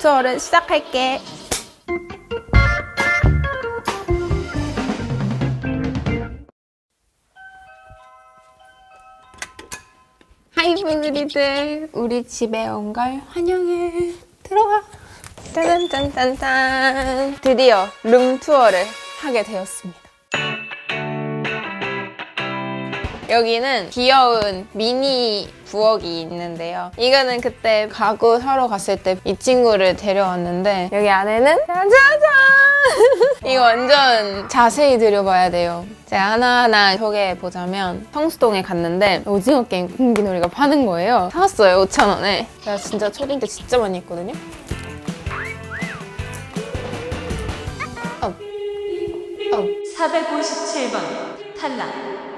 룸투어를 시작할게. 하이 부들이들 우리 집에 온 걸 환영해. 들어와. 짠짠짠짠짠. 드디어 룸 투어를 하게 되었습니다 여기는 귀여운 미니 부엌이 있는데요. 이거는 그때 가구 사러 갔을 때 이 친구를 데려왔는데 여기 안에는 짜자잔! 이거 완전 자세히 들여봐야 돼요. 제가 하나하나 소개해보자면 성수동에 갔는데 오징어 게임 공기놀이가 파는 거예요. 사왔어요, 5,000원에. 제가 진짜 초딩 때 진짜 많이 했거든요. 어. 어. 457번 탈락.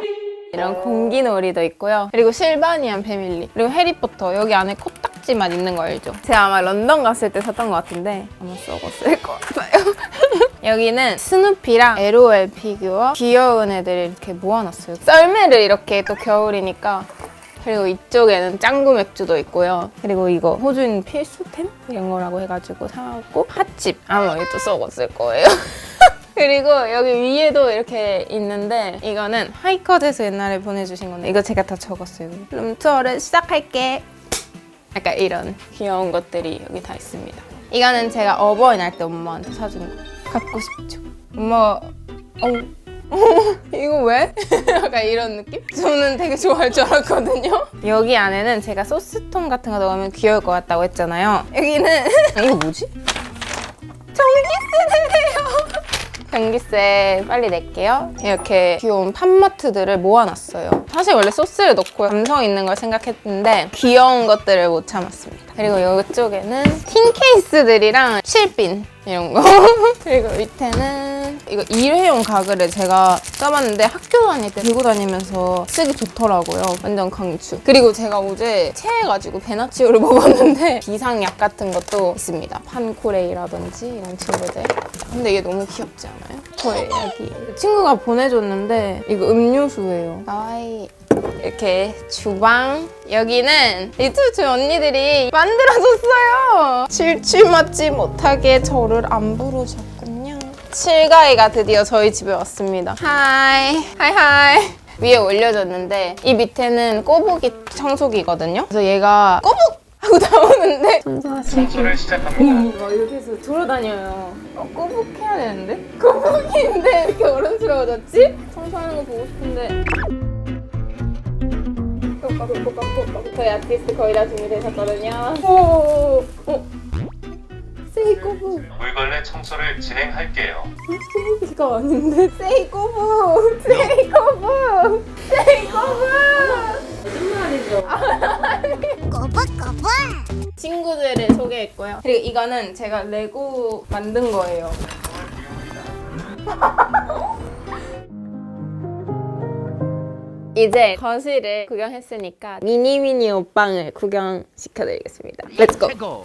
이런 공기놀이도 있고요. 그리고 실바니안 패밀리. 그리고 해리포터. 여기 안에 코딱지만 있는 거 알죠? 제가 아마 런던 갔을 때 샀던 것 같은데 아마 썩었을 것 같아요. 여기는 스누피랑 LOL 피규어 귀여운 애들 이렇게 모아놨어요. 썰매를 이렇게 또 겨울이니까 그리고 이쪽에는 짱구 맥주도 있고요. 그리고 이거 호주인 필수템 이런 거라고 해가지고 사왔고 핫집 아마 이것도 썩었을 거예요. 그리고 여기 위에도 이렇게 있는데 이거는 하이컷에서 옛날에 보내주신 건데 이거 제가 다 적었어요. 룸투어를 시작할게. 약간 이런 귀여운 것들이 여기 다 있습니다. 이거는 제가 어버이날 때 엄마한테 사준 거. 갖고 싶죠. 엄마, 어, 이거 왜? 약간 이런 느낌? 저는 되게 좋아할 줄 알았거든요. 여기 안에는 제가 소스통 같은 거 넣으면 귀여울 것 같다고 했잖아요. 여기는 이거 뭐지? 전기세대래요. 전기세 빨리 낼게요. 이렇게 귀여운 팝마트들을 모아놨어요. 사실 원래 소스를 넣고 감성 있는 걸 생각했는데 귀여운 것들을 못 참았습니다. 그리고 이쪽에는 틴 케이스들이랑 실핀 이런 거. 그리고 밑에는 이거 일회용 가글을 제가 써봤는데 학교 다닐 때 들고 다니면서 쓰기 좋더라고요. 완전 강추. 그리고 제가 어제 체해가지고 베나치오를 먹었는데 비상약 같은 것도 있습니다. 판코레이라든지 이런 친구들. 근데 이게 너무 귀엽지 않아요? 저의 약이. 친구가 보내줬는데 이거 음료수예요. 나와이. 이렇게 주방 여기는 유튜브 저 언니들이 만들어줬어요 칠칠 맞지 못하게 저를 안 부르셨군요 칠가이가 드디어 저희 집에 왔습니다 하이 하이 하이 위에 올려줬는데 이 밑에는 꼬부기 청소기거든요 그래서 얘가 꼬북 하고 나오는데 청소를 시작합니다. 막 이렇게 해서 돌아다녀요. 어, 꼬북 해야 되는데? 꼬북인데 왜 이렇게 어른스러워졌지? 청소하는 거 보고 싶은데. 저희 아티스트 거의 다 준비되셨거든요. 오, 어. 세이 꼬북. 물걸레 청소를 진행할게요. 세이가 아닌데? 세이 꼬북! 세이 꼬북! 세이 꼬북! 꼬박꼬박 친구들을 소개했고요. 그리고 이거는 제가 레고 만든 거예요. 이제 거실을 구경했으니까 미니미니 옷방을 구경시켜드리겠습니다. 렛츠고!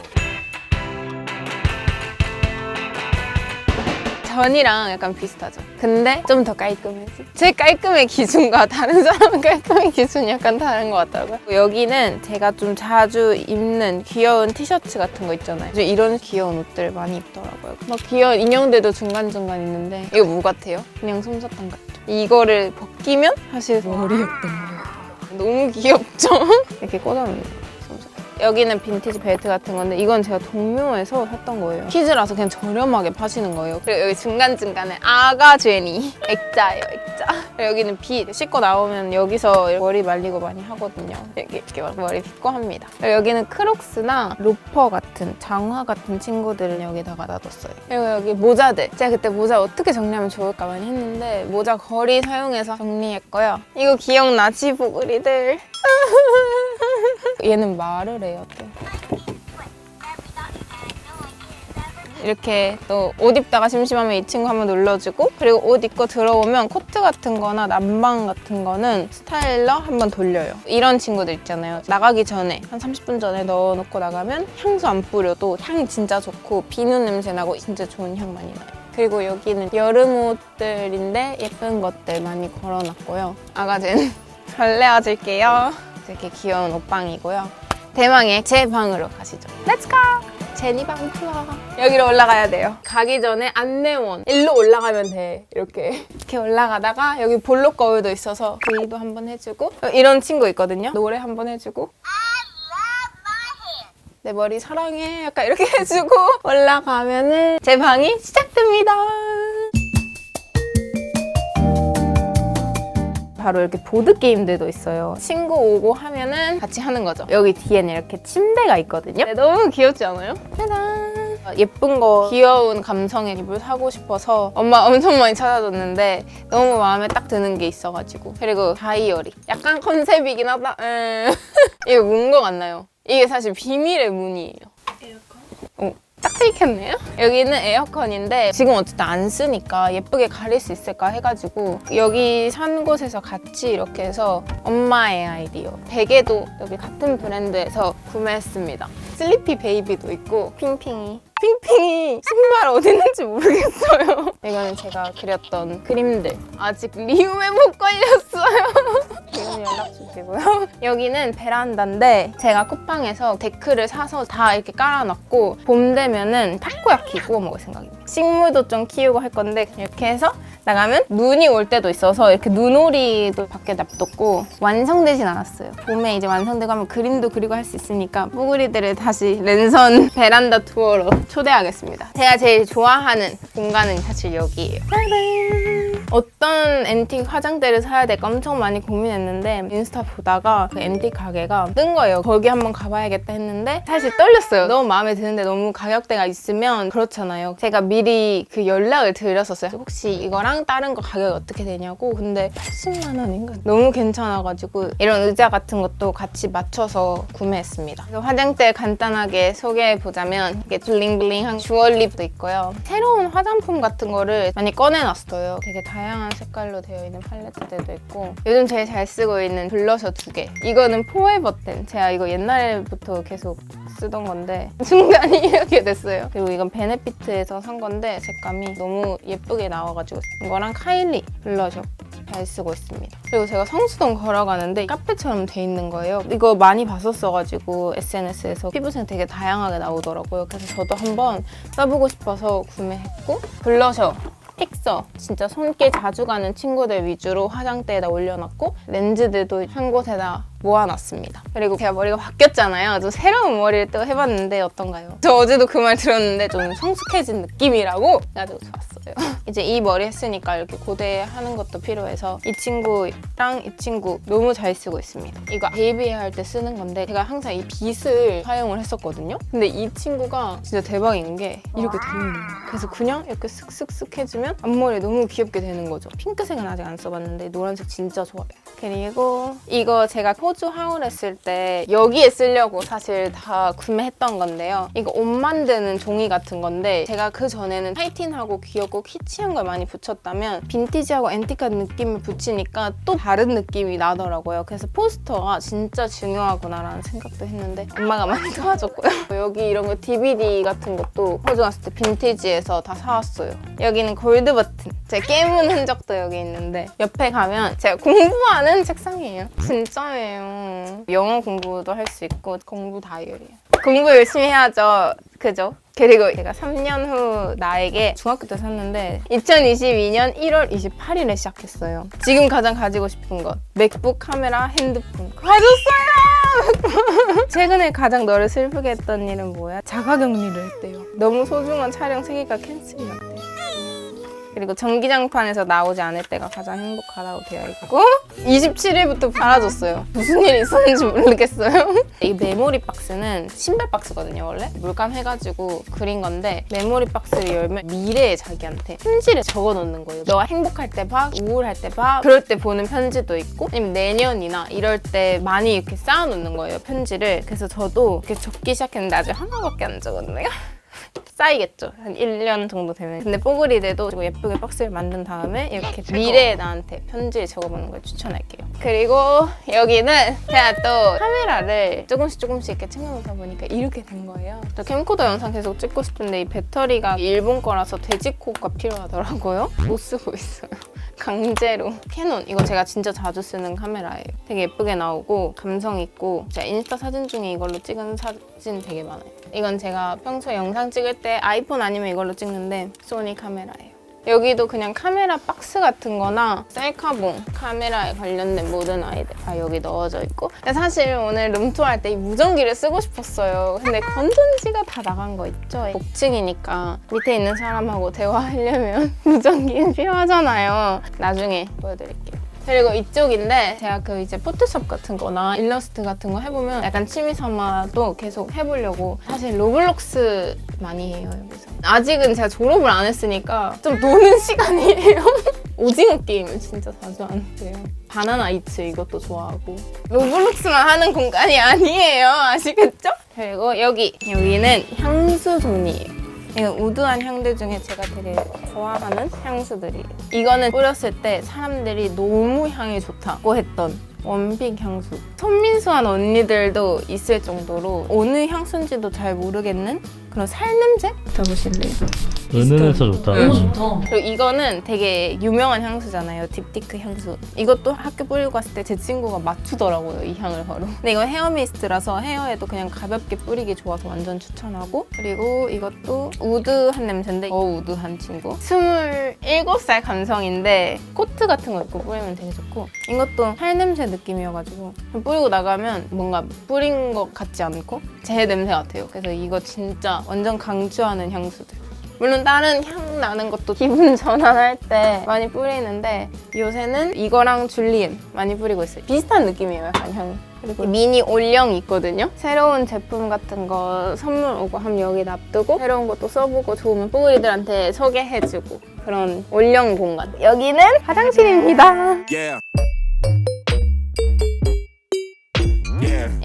전이랑 약간 비슷하죠. 근데 좀 더 깔끔해지. 제 깔끔의 기준과 다른 사람의 깔끔의 기준이 약간 다른 것 같더라고요. 여기는 제가 좀 자주 입는 귀여운 티셔츠 같은 거 있잖아요. 이런 귀여운 옷들 많이 입더라고요. 막 귀여운 인형들도 중간중간 있는데 이거 뭐 같아요? 그냥 솜사탕 같죠. 이거를 벗기면 사실 머리였던 거예요. 너무 귀엽죠? 이렇게 꽂아놓는 거. 여기는 빈티지 벨트 같은 건데 이건 제가 동묘에서 샀던 거예요. 키즈라서 그냥 저렴하게 파시는 거예요. 그리고 여기 중간중간에 아가 제니 액자예요, 액자. 여기는 빗 씻고 나오면 여기서 머리 말리고 많이 하거든요. 이렇게, 이렇게 막 머리 빗고 합니다. 여기는 크록스나 로퍼 같은 장화 같은 친구들을 여기다가 놔뒀어요. 그리고 여기 모자들. 제가 그때 모자 어떻게 정리하면 좋을까 많이 했는데 모자 거리 사용해서 정리했고요. 이거 기억나? 지보그리들. 얘는 말을 해요 또. 이렇게 또 옷 입다가 심심하면 이 친구 한번 눌러주고 그리고 옷 입고 들어오면 코트 같은 거나 남방 같은 거는 스타일러 한번 돌려요. 이런 친구들 있잖아요. 나가기 전에 한 30분 전에 넣어놓고 나가면 향수 안 뿌려도 향이 진짜 좋고 비누 냄새 나고 진짜 좋은 향 많이 나요. 그리고 여기는 여름 옷들인데 예쁜 것들 많이 걸어놨고요. 아가젠 설레어질게요. 되게 귀여운 옷방이고요. 대망의 제 방으로 가시죠. 렛츠 고! 제니 방 투어. 여기로 올라가야 돼요. 가기 전에 안내원. 일로 올라가면 돼. 이렇게. 이렇게 올라가다가 여기 볼록 거울도 있어서 브이도 한번 해주고 어, 이런 친구 있거든요. 노래 한번 해주고 내 머리 사랑해 약간 이렇게 해주고 올라가면은 제 방이 시작됩니다. 바로 이렇게 보드 게임들도 있어요. 친구 오고 하면은 같이 하는 거죠. 여기 뒤에는 이렇게 침대가 있거든요. 네, 너무 귀엽지 않아요? 짜잔. 어, 예쁜 거 귀여운 감성의 이불 사고 싶어서 엄마 엄청 많이 찾아줬는데 너무 마음에 딱 드는 게 있어가지고 그리고 다이어리 약간 컨셉이긴 하다. 음. 이거 뭔거 같나요? 이게 사실 비밀의 문이에요. 찍혔네요? 여기는 에어컨인데 지금 어쨌든 안 쓰니까 예쁘게 가릴 수 있을까 해가지고 여기 산 곳에서 같이 이렇게 해서 엄마의 아이디어. 베개도 여기 같은 브랜드에서 구매했습니다. 슬리피 베이비도 있고 핑핑이 핑핑이 신발 어디 있는지 모르겠어요 이거는 제가 그렸던 그림들 아직 리움에 못 걸렸어요 지금 연락 주시고요. 여기는 베란다인데 제가 쿠팡에서 데크를 사서 다 이렇게 깔아놨고 봄 되면은 타코야키 구워 먹을 생각입니다. 식물도 좀 키우고 할 건데 이렇게 해서 나가면 눈이 올 때도 있어서 이렇게 눈오리도 밖에 놔뒀고 완성되진 않았어요. 봄에 이제 완성되고 하면 그림도 그리고 할 수 있으니까 뽀글이들을 다시 랜선 베란다 투어로 초대하겠습니다. 제가 제일 좋아하는 공간은 사실 여기예요. 짜잔! 어떤 앤틱 화장대를 사야 될까 엄청 많이 고민했는데 인스타 보다가 그 앤틱 가게가 뜬 거예요. 거기 한번 가봐야겠다 했는데 사실 떨렸어요. 너무 마음에 드는데 너무 가격대가 있으면 그렇잖아요. 제가 미리 그 연락을 드렸었어요. 혹시 이거랑 다른 거 가격이 어떻게 되냐고. 근데 80만 원인가? 너무 괜찮아가지고 이런 의자 같은 것도 같이 맞춰서 구매했습니다. 화장대 간단하게 소개해 보자면 이게 블링블링한 주얼리도 있고요. 새로운 화장품 같은 거를 많이 꺼내놨어요. 되게 다양한 색깔로 되어 있는 팔레트들도 있고 요즘 제일 잘 쓰고 있는 블러셔 두 개. 이거는 포에버텐. 제가 이거 옛날부터 계속 쓰던 건데 순간이 이렇게 됐어요. 그리고 이건 베네피트에서 산 건데 색감이 너무 예쁘게 나와가지고 이거랑 카일리 블러셔 잘 쓰고 있습니다. 그리고 제가 성수동 걸어가는데 카페처럼 돼 있는 거예요. 이거 많이 봤었어가지고 SNS에서 피부색 되게 다양하게 나오더라고요. 그래서 저도 한번 써보고 싶어서 구매했고 블러셔 픽서 진짜 손길 자주 가는 친구들 위주로 화장대에다 올려놨고 렌즈들도 한 곳에다 모아놨습니다. 그리고 제가 머리가 바뀌었잖아요. 또 새로운 머리를 또 해봤는데 어떤가요? 저 어제도 그 말 들었는데 좀 성숙해진 느낌이라고 해가지고 좋았어요. 이제 이 머리 했으니까 이렇게 고데하는 것도 필요해서 이 친구랑 이 친구 너무 잘 쓰고 있습니다. 이거 베이비 할때 쓰는 건데 제가 항상 이 빗을 사용을 했었거든요. 근데 이 친구가 진짜 대박인 게 이렇게 되는 거예요. 그래서 그냥 이렇게 슥슥슥 해주면 앞머리 너무 귀엽게 되는 거죠. 핑크색은 아직 안 써봤는데 노란색 진짜 좋아요. 그리고 이거 제가 호주 하울 했을 때 여기에 쓰려고 사실 다 구매했던 건데요. 이거 옷 만드는 종이 같은 건데 제가 그 전에는 하이틴하고 귀엽고 키치 한 걸 많이 붙였다면 빈티지하고 앤틱한 느낌을 붙이니까 또 다른 느낌이 나더라고요. 그래서 포스터가 진짜 중요하구나라는 생각도 했는데 엄마가 많이 도와줬고요. 여기 이런 거 DVD 같은 것도 호주 갔을 때 빈티지에서 다 사왔어요. 여기는 골드 버튼. 제 깨문 흔적도 여기 있는데 옆에 가면 제가 공부하는 책상이에요. 진짜예요. 영어 공부도 할 수 있고 공부 다이어리예요. 공부 열심히 해야죠. 그죠? 그리고 제가 3년 후 나에게 중학교 때 샀는데 2022년 1월 28일에 시작했어요. 지금 가장 가지고 싶은 것 맥북 카메라 핸드폰 가졌어요! 최근에 가장 너를 슬프게 했던 일은 뭐야? 자가격리를 했대요. 너무 소중한 촬영 3개가 캔슬이 났대요. 그리고 전기장판에서 나오지 않을 때가 가장 행복하다고 되어 있고 27일부터 사라졌어요. 무슨 일이 있었는지 모르겠어요. 이 메모리 박스는 신발 박스거든요, 원래. 물감 해가지고 그린 건데 메모리 박스를 열면 미래의 자기한테 편지를 적어 놓는 거예요. 너가 행복할 때 봐, 우울할 때 봐, 그럴 때 보는 편지도 있고 아니면 내년이나 이럴 때 많이 이렇게 쌓아 놓는 거예요, 편지를. 그래서 저도 이렇게 적기 시작했는데 아직 하나밖에 안 적었네요. 쌓이겠죠. 한 1년 정도 되면. 근데 뽀글이들도 예쁘게 박스를 만든 다음에 이렇게 미래의 나한테 편지를 적어보는 걸 추천할게요. 그리고 여기는 제가 또 카메라를 조금씩 조금씩 이렇게 챙겨놓다 보니까 이렇게 된 거예요. 또 캠코더 영상 계속 찍고 싶은데 이 배터리가 일본 거라서 돼지코가 필요하더라고요. 못 쓰고 있어요. 강제로 캐논 이거 제가 진짜 자주 쓰는 카메라예요. 되게 예쁘게 나오고 감성 있고 제가 인스타 사진 중에 이걸로 찍은 사진 되게 많아요. 이건 제가 평소에 영상 찍을 때 아이폰 아니면 이걸로 찍는데 소니 카메라예요 여기도 그냥 카메라 박스 같은 거나 셀카봉 카메라에 관련된 모든 아이들 다 여기 넣어져 있고. 사실 오늘 룸투어 할 때 이 무전기를 쓰고 싶었어요. 근데 건전지가 다 나간 거 있죠? 복층이니까 밑에 있는 사람하고 대화하려면 무전기 필요하잖아요. 나중에 보여드릴게요. 그리고 이쪽인데 제가 그 이제 포토샵 같은 거나 일러스트 같은 거 해보면 약간 취미 삼아도 계속 해보려고 사실 로블록스 많이 해요 여기서 아직은 제가 졸업을 안 했으니까 좀 노는 시간이에요 오징어 게임을 진짜 자주 하는데요 바나나 이츠 이것도 좋아하고 로블록스만 하는 공간이 아니에요 아시겠죠? 그리고 여기 여기는 향수 종류예요 이거 우드한 향들 중에 제가 되게 좋아하는 향수들이에요. 이거는 뿌렸을 때 사람들이 너무 향이 좋다고 했던 원픽 향수. 손민수한 언니들도 있을 정도로 어느 향수인지도 잘 모르겠는 그런 살냄새? 맡아보실래요? 은은해서 좋다. 응. 좋다. 그리고 이거는 되게 유명한 향수잖아요. 딥티크 향수. 이것도 학교 뿌리고 갔을 때 제 친구가 맞추더라고요. 이 향을 바로. 근데 이건 헤어 미스트라서 헤어에도 그냥 가볍게 뿌리기 좋아서 완전 추천하고 그리고 이것도 우드한 냄새인데 어 우드한 친구. 27살 감성인데 코트 같은 거 입고 뿌리면 되게 좋고 이것도 살 냄새 느낌이어가지고 뿌리고 나가면 뭔가 뿌린 것 같지 않고 제 냄새 같아요. 그래서 이거 진짜 완전 강추하는 향수들. 물론 다른 향 나는 것도 기분 전환할 때 많이 뿌리는데 요새는 이거랑 줄리엔 많이 뿌리고 있어요. 비슷한 느낌이에요, 약간 향이. 그리고 미니 올영이 있거든요. 새로운 제품 같은 거 선물 오고 하면 여기 놔두고 새로운 것도 써보고 좋으면 뽀글이들한테 소개해주고 그런 올영 공간. 여기는 화장실입니다. Yeah.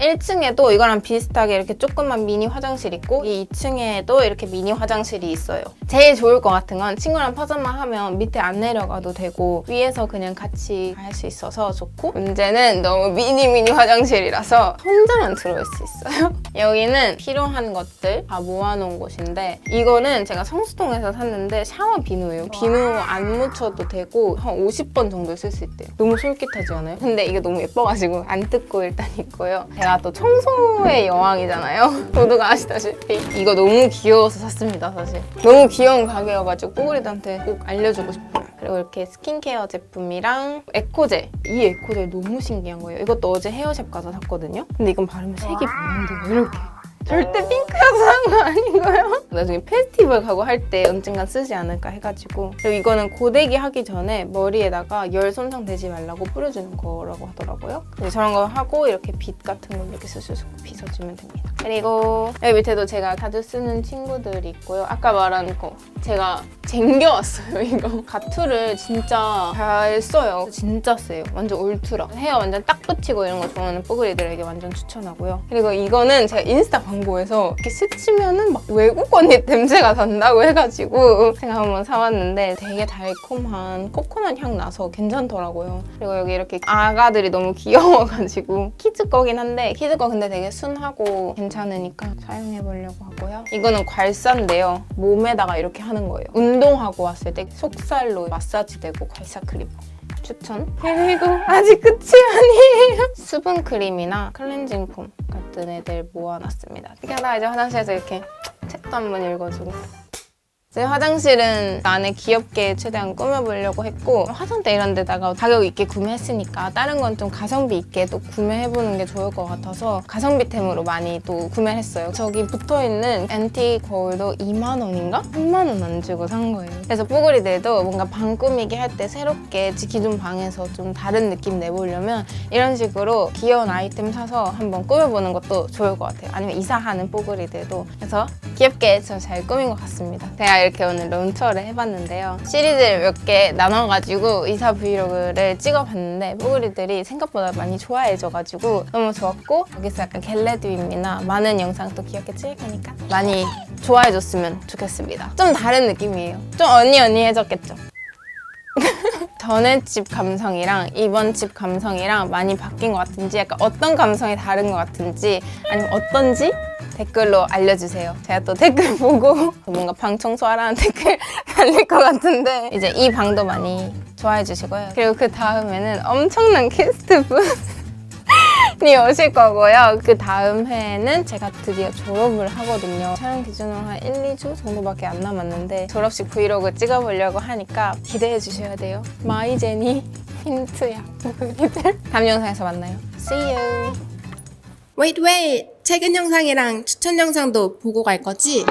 1층에도 이거랑 비슷하게 이렇게 조그만 미니 화장실 있고 이 2층에도 이렇게 미니 화장실이 있어요. 제일 좋을 것 같은 건 친구랑 파자마 하면 밑에 안 내려가도 되고 위에서 그냥 같이 할 수 있어서 좋고 문제는 너무 미니 미니 화장실이라서 혼자만 들어올 수 있어요. 여기는 필요한 것들 다 모아놓은 곳인데 이거는 제가 성수동에서 샀는데 샤워 비누예요. 비누 안 묻혀도 되고 한 50번 정도 쓸 수 있대요. 너무 솔깃하지 않아요? 근데 이게 너무 예뻐가지고 안 뜯고 일단 있고요. 제가 또 청소의 여왕이잖아요. 모두가 아시다시피 이거 너무 귀여워서 샀습니다 사실. 너무 귀여운 가게여가지고 뽀글이들한테 꼭 알려주고 싶어요. 그리고 이렇게 스킨케어 제품이랑 에코젤. 이 에코젤 너무 신기한 거예요. 이것도 어제 헤어샵 가서 샀거든요. 근데 이건 바르면 색이 왜 이렇게 절대 핑크여서 산 거 아니고요. 나중에 페스티벌 가고 할 때 언젠간 쓰지 않을까 해가지고 그리고 이거는 고데기 하기 전에 머리에다가 열 손상 되지 말라고 뿌려주는 거라고 하더라고요. 그래서 저런 거 하고 이렇게 빗 같은 거 이렇게 쑤쑤 빗어주면 됩니다. 그리고 여기 밑에도 제가 자주 쓰는 친구들이 있고요. 아까 말한 거 제가 쟁겨왔어요 이거. 가투를 진짜 잘 써요. 진짜 세요. 완전 울트라. 헤어 완전 딱 붙이고 이런 거 좋아하는 뽀글이들에게 완전 추천하고요. 그리고 이거는 제가 인스타 광고에서 이렇게 스치면은 막 외국 언니 냄새가 난다고 해가지고 제가 한번 사왔는데 되게 달콤한 코코넛 향 나서 괜찮더라고요. 그리고 여기 이렇게 아가들이 너무 귀여워가지고 키즈 거긴 한데 키즈 거 근데 되게 순하고 괜찮으니까 사용해보려고 하고요. 이거는 괄사인데요. 몸에다가 이렇게 하는 거예요. 운동하고 왔을 때 속살로 마사지 되고 괄사 크림. 추천. 그리고 아직 끝이 아니에요. 수분 크림이나 클렌징 폼 같은 애들 모아놨습니다. 이렇게 하다가 이제 화장실에서 이렇게 책도 한 번 읽어주고. 제 화장실은 안에 귀엽게 최대한 꾸며보려고 했고 화장대 이런 데다가 가격 있게 구매했으니까 다른 건 좀 가성비 있게 또 구매해보는 게 좋을 것 같아서 가성비템으로 많이 또 구매를 했어요. 저기 붙어있는 앤틱 거울도 2만 원인가? 3만 원 안 주고 산 거예요. 그래서 뽀글이들도 뭔가 방 꾸미기 할 때 새롭게 지 기존 방에서 좀 다른 느낌 내보려면 이런 식으로 귀여운 아이템 사서 한번 꾸며보는 것도 좋을 것 같아요. 아니면 이사하는 뽀글이들도 그래서 귀엽게 저 잘 꾸민 것 같습니다. 제가 이렇게 오늘 런처를 해봤는데요. 시리즈를 몇 개 나눠가지고 이사 브이로그를 찍어봤는데 뽀글이들이 생각보다 많이 좋아해줘가지고 너무 좋았고 여기서 약간 겟레드임이나 많은 영상 또 귀엽게 찍을 거니까 많이 좋아해줬으면 좋겠습니다. 좀 다른 느낌이에요. 좀 언니 언니 해졌겠죠? 전에 집 감성이랑 이번 집 감성이랑 많이 바뀐 것 같은지 약간 어떤 감성이 다른 것 같은지 아니면 어떤지 댓글로 알려주세요. 제가 또 댓글 보고 뭔가 방 청소하라는 댓글 달릴 것 같은데 이제 이 방도 많이 좋아해 주시고요. 그리고 그 다음에는 엄청난 캐스트 분 이 오실 거고요. 그 다음 해에는 제가 드디어 졸업을 하거든요. 촬영 기준으로 한 1, 2주 정도밖에 안 남았는데 졸업식 브이로그 찍어보려고 하니까 기대해 주셔야 돼요. 마이제니 힌트야. 우리들 다음 영상에서 만나요. See you. Wait, wait. 최근 영상이랑 추천 영상도 보고 갈 거지?